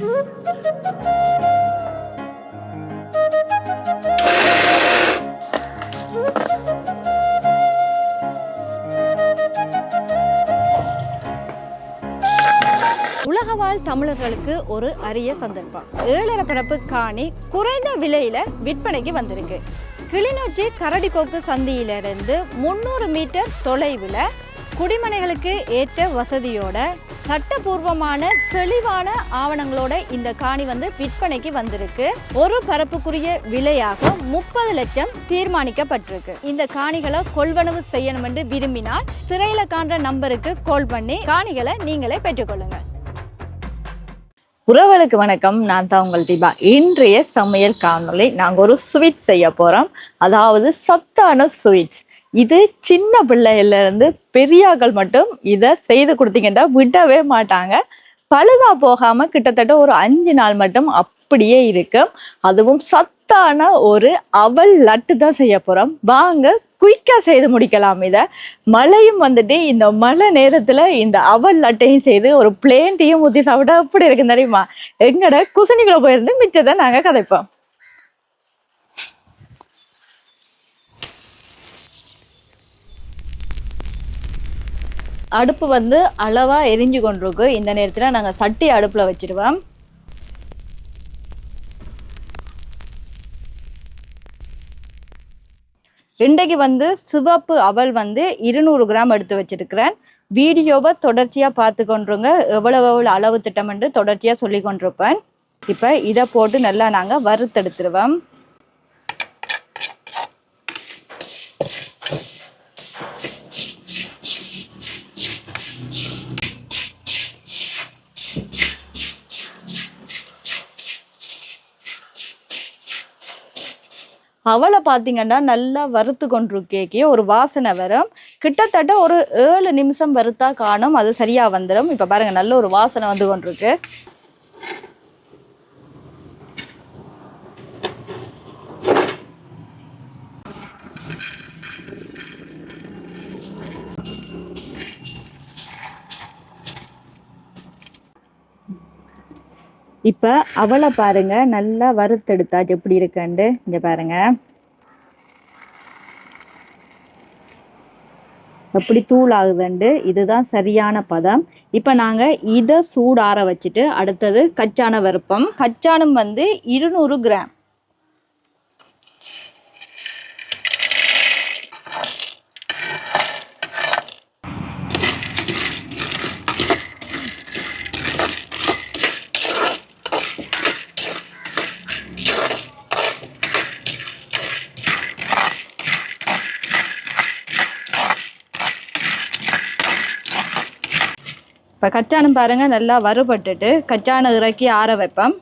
உலகவாழ் தமிழர்களுக்கு ஒரு அரிய சந்தர்ப்பம். ஏழரை பரப்பு காணி குறைந்த விலையில விற்பனைக்கு வந்திருக்கு. கிளிநொச்சி கரடிக்கோக்கு சந்தியிலிருந்து முந்நூறு மீட்டர் தொலைவில் குடிமனைகளுக்கு ஏற்ற வசதியோட சட்டபூர்வமான தெளிவான ஆவணங்களோட இந்த காணி வந்து விற்பனைக்கு வந்திருக்கு. ஒரு பரப்புக்குரிய விலையாக முப்பது லட்சம் தீர்மானிக்கப்பட்டிருக்கு. இந்த காணிகளை கொள்வனவு செய்யணும் என்று விரும்பினால் சிறையில காண்ற நம்பருக்கு கால் பண்ணி காணிகளை நீங்களே பெற்றுக்கொள்ளுங்க. உறவுகளுக்கு வணக்கம். நான் தான் உங்கள் தீபா. இன்றைய சமையல் காணொலி நாங்க ஒரு ஸ்வீட் செய்ய போறோம். அதாவது சத்தான ஸ்வீட்ஸ் இது சின்ன பிள்ளையில இருந்து பெரியாக்கள் மட்டும் இதை செய்து கொடுத்தீங்கன்னா விடவே மாட்டாங்க. பழுதா போகாம கிட்டத்தட்ட ஒரு அஞ்சு நாள் மட்டும் அப்படியே இருக்கும் அதுவும் சத்தான ஒரு அவல் லட்டு தான் செய்ய போறோம். வாங்க குயிக்கா செய்து முடிக்கலாம் இதை. மழையும் வந்துட்டு இந்த மழை நேரத்துல இந்த அவல் லட்டையும் செய்து ஒரு பிளேன் டீயும் ஊற்றி சாப்பிட்டா அப்படி இருக்கு தெரியுமா? எங்கட குசனிக்குள்ள போயிருந்து மிச்சத்தை நாங்க கதைப்போம். அடுப்பு வந்து அளவாக எரிஞ்சு கொண்டிருக்கு. இந்த நேரத்தில் நாங்கள் சட்டி அடுப்பில் வச்சுருவோம். இன்றைக்கு வந்து சிவப்பு அவல் வந்து இருநூறு கிராம் எடுத்து வச்சுருக்கிறேன். வீடியோவை தொடர்ச்சியாக பார்த்து கொண்டுருங்க. எவ்வளவு எவ்வளோ அளவு திட்டம்னு தொடர்ச்சியாக சொல்லி கொண்டிருப்பேன். இப்போ இதை போட்டு நல்லா நாங்கள் வறுத்தெடுத்துருவோம். அவளை பார்த்தீங்கன்னா நல்லா வறுத்து கொண்டிருக்கேக்கே ஒரு வாசனை வரும். கிட்டத்தட்ட ஒரு ஏழு நிமிஷம் வறுத்தா காணும் அது சரியாக வந்துடும் இப்போ பாருங்கள் நல்ல ஒரு வாசனை வந்து கொண்டிருக்கு. இப்போ அவளை பாருங்க நல்லா வறுத்தெடுத்தாச்சு எப்படி இருக்குன்னு இங்க பாருங்க. எப்படி தூள் ஆகுதுண்டு இதுதான் சரியான பதம். இப்போ நாங்கள் இதை சூடாற வச்சுட்டு அடுத்தது கச்சான வறுப்பம். கச்சானம் வந்து இருநூறு கிராம். இப்போ கச்சானம் பாருங்க நல்லா வறுபட்டுட்டு கச்சானம் இறக்கி ஆற வைப்போம்.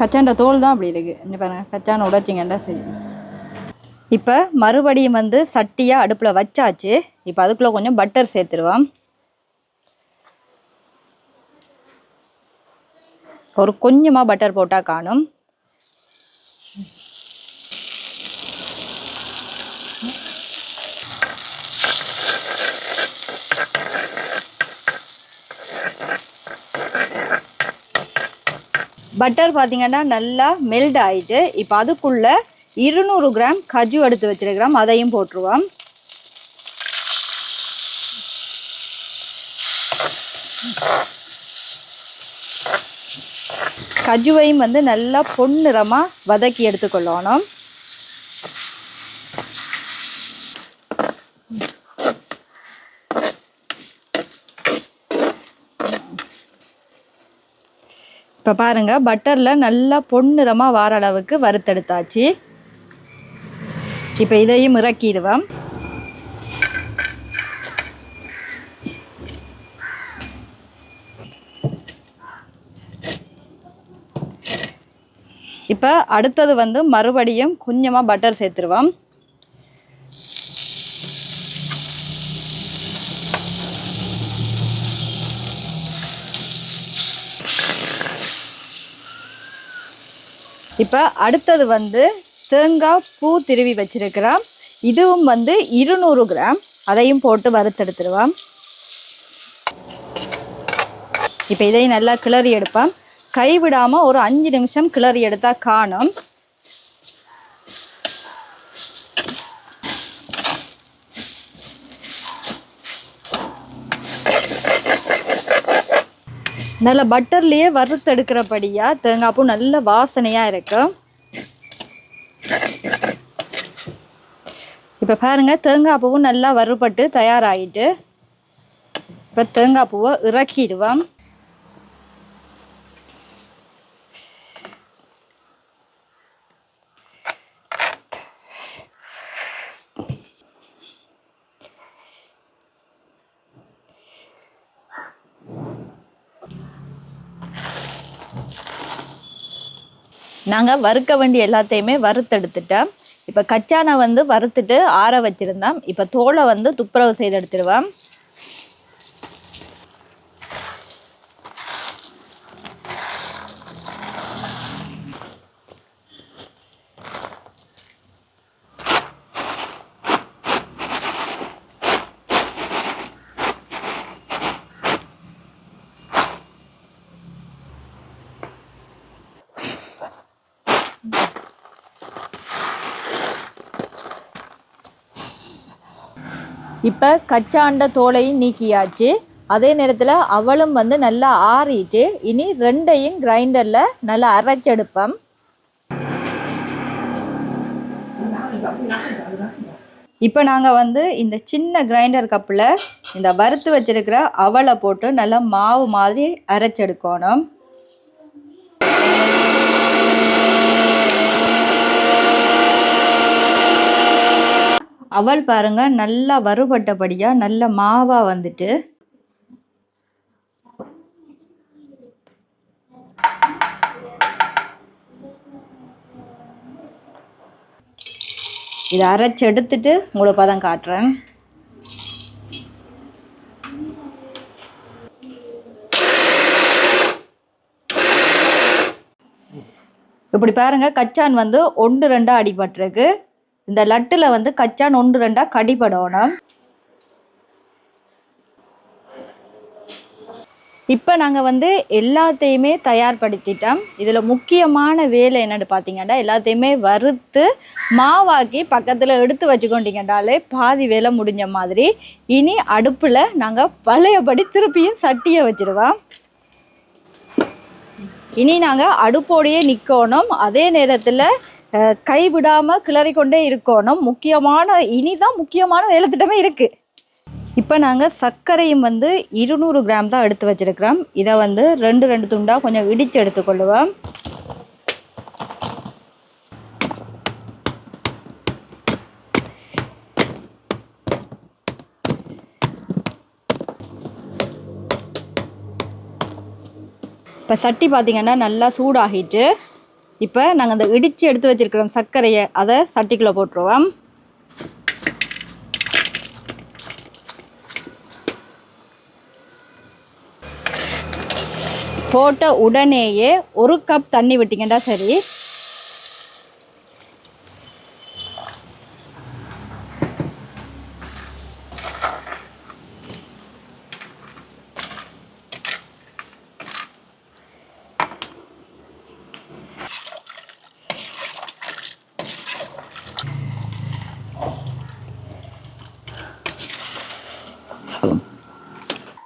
கச்சாண்ட தோல் தான் அப்படி இருக்கு. இங்க பாருங்க கச்சான உடைச்சிங்கண்டா சரி. இப்போ மறுபடியும் வந்து சட்டியாக அடுப்பில் வச்சாச்சு. இப்போ அதுக்குள்ளே கொஞ்சம் பட்டர் சேர்த்துருவோம். ஒரு கொஞ்சமாக பட்டர் போட்டால் காணும். பட்டர் பார்த்தீங்கன்னா நல்லா மெல்ட் ஆகிட்டு இப்போ அதுக்குள்ளே இருநூறு கிராம் கஜு எடுத்து வச்சுருக்கிறோம். அதையும் போட்டுருவோம். கஜுவையும் வந்து நல்லா பொன்னிறமாக வதக்கி எடுத்துக்கொள்ளணும். இப்போ பாருங்க பட்டரில் நல்லா பொன்னிறமாக வார அளவுக்கு வறுத்தெடுத்தாச்சு. இப்போ இதையும் இறக்கிடுவோம். இப்போ அடுத்தது வந்து மறுபடியும் கொஞ்சமாக பட்டர் சேர்த்துருவோம். இப்போ அடுத்தது வந்து தேங்காய் பூ திருவி வச்சிருக்கிறோம். இதுவும் வந்து இருநூறு கிராம். அதையும் போட்டு வறுத்தெடுத்துருவோம். இப்போ இதையும் நல்லா கிளறி எடுப்பான் கைவிடாமல் ஒரு அஞ்சு நிமிஷம் கிளறி எடுத்தால் காணும். நல்ல பட்டர்லேயே வறுத்தெடுக்கிறபடியா தேங்காய் பூ நல்ல வாசனையாக இருக்கும் இப்போ பாருங்க தேங்காய் பூவும் நல்லா வறுபட்டு தயாராகிட்டு இப்போ தேங்காய் பூவை இறக்கிடுவோம். நாங்கள் வறுக்க வேண்டிய எல்லாத்தையுமே வறுத்தெடுத்துட்டோம் இப்போ கச்சானை வந்து வறுத்துட்டு ஆற வச்சுருந்தோம் இப்போ தோலை வந்து துப்புரவு செய்து எடுத்துடுவோம். இப்போ கச்சாண்ட தோலையும் நீக்கியாச்சு. அதே நேரத்தில் அவளும் வந்து நல்லா ஆறிட்டு இனி ரெண்டையும் கிரைண்டரில் நல்லா அரைச்செடுப்போம். இப்போ நாங்கள் வந்து இந்த சின்ன கிரைண்டர் கப்பில் இந்த வறுத்து வச்சிருக்கிற அவலை போட்டு நல்லா மாவு மாதிரி அரைச்செடுக்கணும். அவல் பாருங்க நல்லா வறுபட்டபடியாக நல்ல மாவாக வந்துட்டு. இதை அரைச்சி எடுத்துட்டு உங்களுக்கு பதம் காட்டுறேன். இப்படி பாருங்க கச்சான் வந்து ஒன்று ரெண்டாக அடிபட்டிருக்கு. இந்த லட்டில் வந்து கச்சான் ஒன்று ரெண்டாக கடிபடணும் இப்போ நாங்கள் வந்து எல்லாத்தையுமே தயார்படுத்திட்டோம். இதில் முக்கியமான வேலை என்னென்னு பார்த்தீங்கன்னா எல்லாத்தையுமே வறுத்து மாவாக்கி பக்கத்தில் எடுத்து வச்சுக்கொண்டீங்கன்றாலே பாதி வேலை முடிஞ்ச மாதிரி. இனி அடுப்பில் நாங்கள் பழையபடி திருப்பியும் சட்டியை வச்சுருவோம். இனி நாங்கள் அடுப்போடையே நிற்கணும் அதே நேரத்தில் கைவிடாமல் கிளறிக்கொண்டே இருக்கணும். முக்கியமான இனிதான் முக்கியமான வேலை திட்டமே இருக்குது இப்போ நாங்கள் சர்க்கரையும் வந்து இருநூறு கிராம் தான் எடுத்து வச்சுருக்கிறோம். இதை வந்து ரெண்டு ரெண்டு துண்டாக கொஞ்சம் இடித்து எடுத்துக்கொள்ளுவோம். இப்போ சட்டி பார்த்திங்கன்னா நல்லா சூடாகிட்டு இப்போ நாங்கள் அந்த இடித்து எடுத்து வச்சிருக்கிறோம் சர்க்கரையை அதை சட்டிக்குள்ளே போட்டுருவோம். போட்ட உடனேயே ஒரு கப் தண்ணி விட்டீங்கன்னா சரி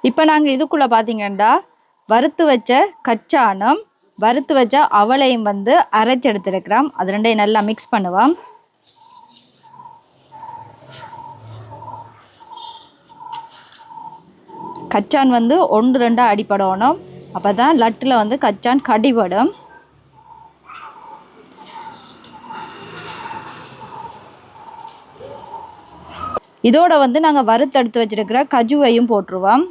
இப்போ நாங்கள் இதுக்குள்ளே பார்த்தீங்கன்னா வறுத்து வச்ச கச்சானம் வறுத்து வச்ச அவளையும் வந்து அரைச்சி எடுத்துருக்கிறோம். அது ரெண்டையும் நல்லா மிக்ஸ் பண்ணுவோம். கச்சான் வந்து ஒன்று ரெண்டாக அடிப்படணும் அப்போ தான் லட்டில் வந்து கச்சான் கடிபடும். இதோட வந்து நாங்கள் வறுத்தெடுத்து வச்சிருக்கிற கஜுவையும் போட்டுருவோம்.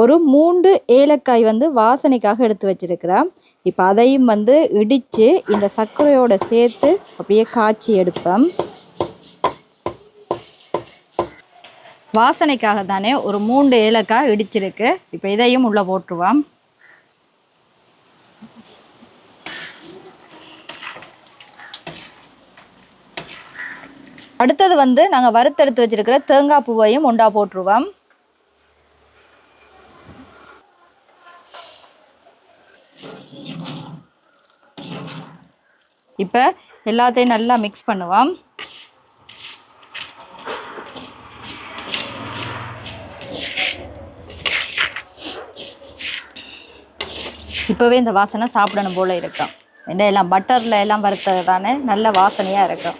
ஒரு மூன்று ஏலக்காய் வந்து வாசனைக்காக எடுத்து வச்சுருக்கிறேன் இப்போ அதையும் வந்து இடித்து இந்த சர்க்கரையோட சேர்த்து அப்படியே காய்ச்சி எடுப்பேன் வாசனைக்காக தானே ஒரு மூன்று ஏலக்காய் இடிச்சிருக்கு. இப்போ இதையும் உள்ளே போட்டுருவோம். அடுத்தது வந்து நாங்கள் வறுத்தெடுத்து வச்சுருக்கிற தேங்காய் பூவையும் ஒண்டா போட்டுருவோம். இப்போ எல்லாத்தையும் நல்லா மிக்ஸ் பண்ணுவோம். இப்போவே இந்த வாசனை சாப்பிடணும் போல இருக்கும் என்ன எல்லாம் பட்டரில் எல்லாம் வறுத்தது தானே நல்ல வாசனையாக இருக்கும்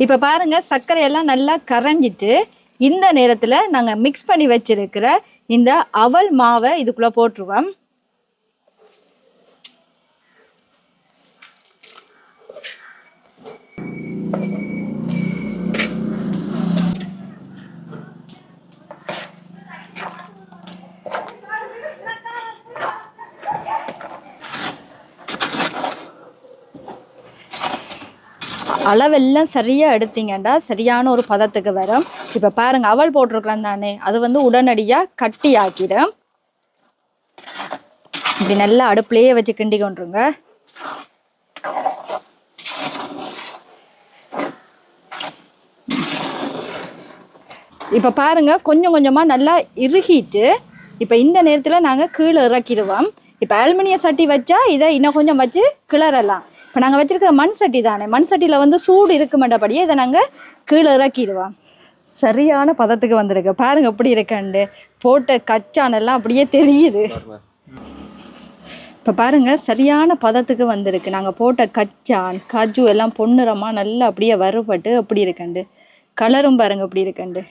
இப்போ பாருங்கள் சர்க்கரையெல்லாம் நல்லா கரைஞ்சிட்டு இந்த நேரத்தில் நாங்கள் மிக்ஸ் பண்ணி வச்சிருக்கிற இந்த அவல் மாவை இதுக்குள்ளே போட்டுருவோம். அளவெல்லாம் சரியாக எடுத்தீங்கன்னா சரியான ஒரு பதத்துக்கு வரும் இப்போ பாருங்க அவல் போட்டிருக்கலாம் தானே. அது வந்து உடனடியாக கட்டி ஆக்கிடும் இப்படி நல்லா அடுப்புலேயே வச்சு கிண்டி கொண்டுருங்க. இப்போ பாருங்க கொஞ்சம் கொஞ்சமாக நல்லா இறுகிட்டு இப்போ இந்த நேரத்தில் நாங்கள் கீழே இறக்கிடுவோம். இப்போ அலுமினிய சட்டி வச்சா இதை இன்னும் கொஞ்சம் வச்சு கிளறலாம். இப்போ நாங்கள் வச்சிருக்கிற மண் சட்டி தானே? மண் சட்டியில் வந்து சூடு இருக்க மாட்டபடியே இதை நாங்கள் கீழே இறக்கிடுவோம். சரியான பதத்துக்கு வந்திருக்கு. பாருங்க எப்படி இருக்கண்டு. போட்ட கச்சானெல்லாம் அப்படியே தெரியுது. இப்போ பாருங்க சரியான பதத்துக்கு வந்திருக்கு. நாங்கள் போட்ட கச்சான் காஜு எல்லாம் பொன்னிறமாக நல்லா அப்படியே வறுபட்டு அப்படி இருக்கண்டு. கலரும் பாருங்க அப்படி இருக்கண்டு.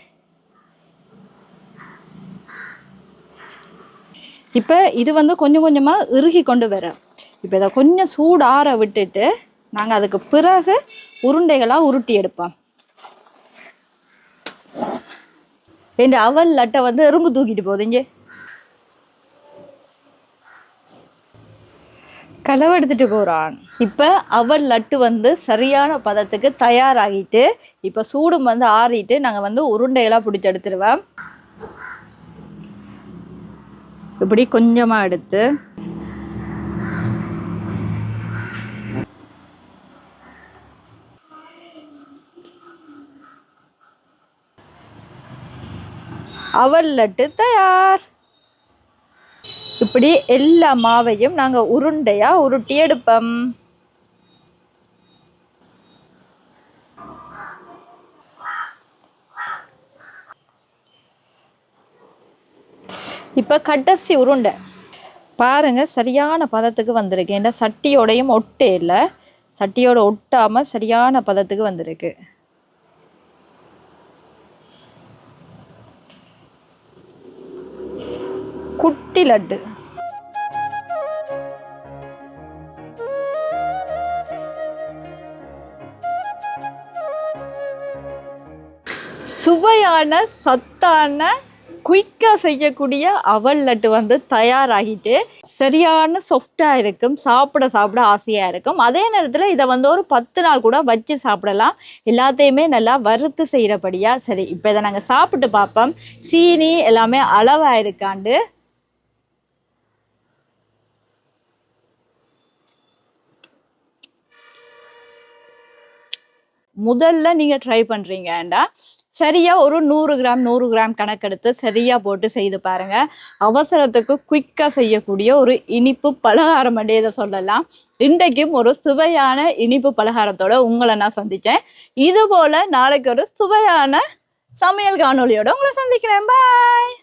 இப்போ இது வந்து கொஞ்சம் கொஞ்சமாக இறுகி கொண்டு வர. இப்போ இதை கொஞ்சம் சூடு ஆற விட்டுட்டு நாங்கள் அதுக்கு பிறகு உருண்டைகளாக உருட்டி எடுப்போம். இந்த அவல் லட்டை வந்து எறும்பு தூக்கிட்டு போகுது இங்கே களவு எடுத்துட்டு போறான். இப்ப அவல் லட்டு வந்து சரியான பதத்துக்கு தயாராகிட்டு இப்ப சூடும் வந்து ஆறிட்டு நாங்க வந்து உருண்டைகளா பிடிச்சி எடுத்துருவோம். இப்படி கொஞ்சமா எடுத்து அவல் லட்டு தயார். இப்படி எல்லா மாவையும் நாங்கள் உருண்டையாக உருட்டி எடுப்போம். இப்போ கடைசி உருண்டை. பாருங்க சரியான பதத்துக்கு வந்திருக்கு. ஏன்னா சட்டியோடையும் ஒட்டே இல்லை. சட்டியோட ஒட்டாமல் சரியான பதத்துக்கு வந்திருக்கு. குட்டி லட்டு. சுவையான சத்தான குயிக்காக செய்யக்கூடிய அவல் லட்டு வந்து தயாராகிட்டு சரியான சாஃப்டாக இருக்கும் சாப்பிட சாப்பிட ஆசையாக இருக்கும். அதே நேரத்தில் இதை வந்து ஒரு பத்து நாள் கூட வச்சு சாப்பிடலாம். எல்லாத்தையுமே நல்லா வறுத்து செய்கிறபடியாக சரி இப்போ இதை நாங்கள் சாப்பிட்டு பார்ப்போம். சீனி எல்லாமே அளவாக இருக்காண்டு. முதல்ல நீங்க ட்ரை பண்றீங்கடா சரியா ஒரு நூறு கிராம் நூறு கிராம் கணக்கெடுத்து சரியா போட்டு செய்து பாருங்க. அவசரத்துக்கு குயிக்காக செய்யக்கூடிய ஒரு இனிப்பு பலகாரம் அப்படியே இதை சொல்லலாம். இன்றைக்கும் ஒரு சுவையான இனிப்பு பலகாரத்தோட உங்களை நான் சந்திச்சேன். இது போல நாளைக்கு ஒரு சுவையான சமையல் காணொலியோட உங்களை சந்திக்கிறேன். பாய்